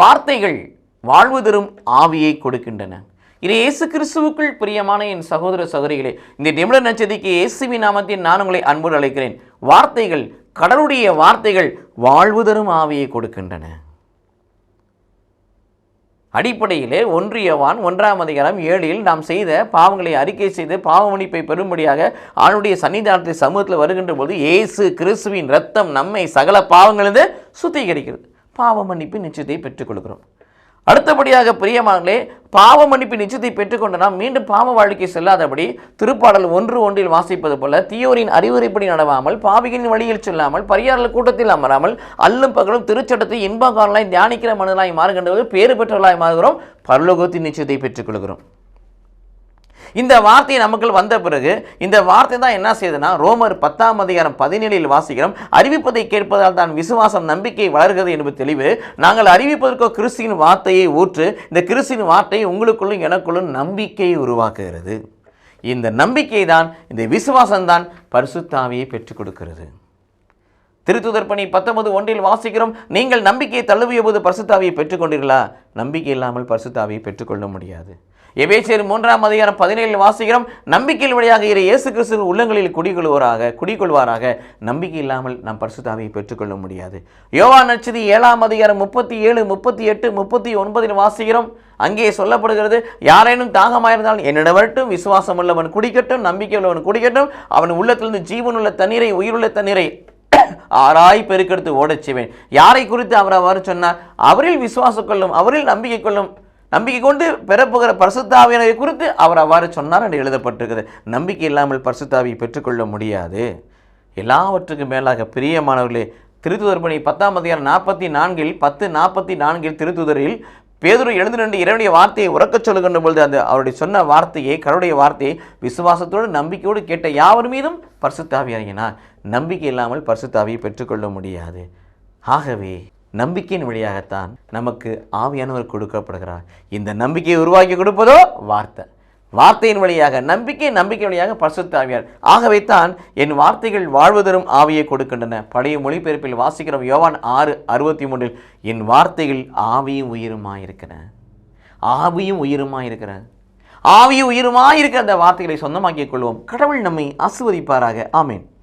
வார்த்தைகள் வாழ்வு தரும் ஆவியை கொடுக்கின்றன. இது இயேசு கிறிஸ்துவுக்குள் பிரியமான என் சகோதர சகோதரிகளே இந்த நிமிட நச்சதிக்கு இயேசுவி நாமத்தில் நான் உங்களை அன்போடு அழைக்கிறேன். வார்த்தைகள் கடவுளுடைய வார்த்தைகள் வாழ்வு தரும் ஆவியை கொடுக்கின்றன. அடிப்படையிலே ஒன்றியவான் ஒன்றாம் அதிகாரம் ஏழில் நாம் செய்த பாவங்களை அறிக்கை செய்து பாவ மன்னிப்பை பெறும்படியாக ஆணுடைய சன்னிதானத்தை சமூகத்தில் வருகின்ற போது இயேசு கிறிஸ்துவின் ரத்தம் நம்மை சகல பாவங்களிலிருந்து சுத்திகரிக்கிறது. பாவ மன்னிப்பு நிச்சயத்தை பெற்றுக்கொள்கிறோம். அடுத்தபடியாக பிரியமானே பாவ மன்னிப்பு நிச்சயத்தை பெற்றுக்கொண்டு நாம் மீண்டும் பாவ வாழ்க்கை செல்லாதபடி திருப்பாடல் ஒன்று ஒன்றில் வாசிப்பது போல தீயோரின் அறிவுரைப்படி நடவாமல் பாவிகளின் வழியில் செல்லாமல் பரியாரல் கூட்டத்தில் அமராமல் அல்லும் பகலும் திருச்சட்டத்தை இன்பகாரலாய் தியானிக்கிற மனிதனாய் மாறுகின்றது பேறு பெற்றவர்களாய் மாறுகிறோம். பரலோகத்தின் நிச்சயத்தை பெற்றுக்கொள்கிறோம். இந்த வார்த்தை நமக்கு வந்த பிறகு இந்த வார்த்தை தான் என்ன செய்யுதுன்னா ரோமர் பத்தாம் அதிகாரம் பதினேழில் வாசிக்கிறோம் அறிவிப்பதை கேட்பதால் தான் விசுவாசம் நம்பிக்கை வளர்கிறது என்பது தெளிவு. நாங்கள் அறிவிப்பதற்கோ கிறிஸ்தின் வார்த்தையை ஊற்று இந்த கிறிஸ்தின் வார்த்தை உங்களுக்குள்ளும் எனக்குள்ளும் நம்பிக்கையை உருவாக்குகிறது. இந்த நம்பிக்கை தான் இந்த விசுவாசம்தான் பரிசுத்தாவியை பெற்றுக் கொடுக்கிறது. திருத்துதர் பணி பத்தொன்பது ஒன்றில் வாசிக்கிறோம் நீங்கள் நம்பிக்கையை தள்ளுவிய போது பரிசுத்தாவியை பெற்றுக்கொண்டீர்களா நம்பிக்கை இல்லாமல் பரிசுத்தாவியை பெற்றுக்கொள்ள முடியாது. எபேசியர் மூன்றாம் அதிகாரம் பதினேழில் வாசிக்கிறோம் நம்பிக்கையில் வழியாக இரு இயேசு கிறிஸ்து உள்ளங்களில் குடிகொள்வராக குடிகொள்வாராக. நம்பிக்கை இல்லாமல் நாம் பரிசுத்தாவியை பெற்றுக்கொள்ள முடியாது. யோவா நட்சதி ஏழாம் அதிகாரம் முப்பத்தி ஏழு முப்பத்தி எட்டு முப்பத்தி ஒன்பதில் வாசிக்கிறோம். அங்கே சொல்லப்படுகிறது யாரேனும் தாகமாயிருந்தால் என்னிடம் வரட்டும் விசுவாசம் உள்ளவன் குடிக்கட்டும் நம்பிக்கை உள்ளவன் குடிக்கட்டும் அவன் உள்ளத்திலிருந்து ஜீவனுள்ள தண்ணீரை உயிருள்ள தண்ணீரை ஆராய் பெருக்கெடுத்து ஓடச் செய்வேன். யாரை குறித்து அவர் அவர் சொன்னார்? அவரில் விசுவாசம் கொள்ளும் அவரில் நம்பிக்கை கொள்ளும் நம்பிக்கை கொண்டு பெறப்புகிற பரிசுத்தாவியனை குறித்து அவர் அவ்வாறு சொன்னார் என்று எழுதப்பட்டிருக்கிறது. நம்பிக்கை இல்லாமல் பரிசுத்தாவியை பெற்றுக்கொள்ள முடியாது. எல்லாவற்றுக்கும் மேலாக பிரியமானவர்களே திருத்துதர்பணி பத்தாம் அதிகாரம் நாற்பத்தி நான்கில் பத்து நாற்பத்தி நான்கில் திருத்துதரில் பேதுரு எழுந்து நின்று இறைவனுடைய வார்த்தையை உறக்கச் சொல்லுகின்ற பொழுது அந்த அவருடைய சொன்ன வார்த்தையை கருடைய வார்த்தையை விசுவாசத்தோடு நம்பிக்கையோடு கேட்ட யாவர் மீதும் பரிசுத்தாவி இறங்கினார் நம்பிக்கை இல்லாமல் பரிசுத்தாவியை பெற்றுக்கொள்ள முடியாது. ஆகவே நம்பிக்கையின் வழியாகத்தான் நமக்கு ஆவியானவர் கொடுக்கப்படுகிறார். இந்த நம்பிக்கையை உருவாக்கி கொடுப்பதோ வார்த்தை. வார்த்தையின் வழியாக நம்பிக்கை நம்பிக்கை வழியாக பரிசுத்த ஆவியார். ஆகவே தான் என் வார்த்தைகள் வாழ்வதரும் ஆவியை கொடுக்கின்றன. பழைய மொழிபெயர்ப்பில் வாசிக்கிறோம் யோவான் ஆறு அறுபத்தி மூன்றில் என் வார்த்தைகள் ஆவியும் உயிருமாயிருக்கிற ஆவியும் உயிருமாயிருக்கிற. ஆவியும் உயிருமாயிருக்கிற அந்த வார்த்தைகளை சொந்தமாக்கிக் கொள்வோம். கடவுள் நம்மை ஆசுவதிப்பாராக ஆமேன்.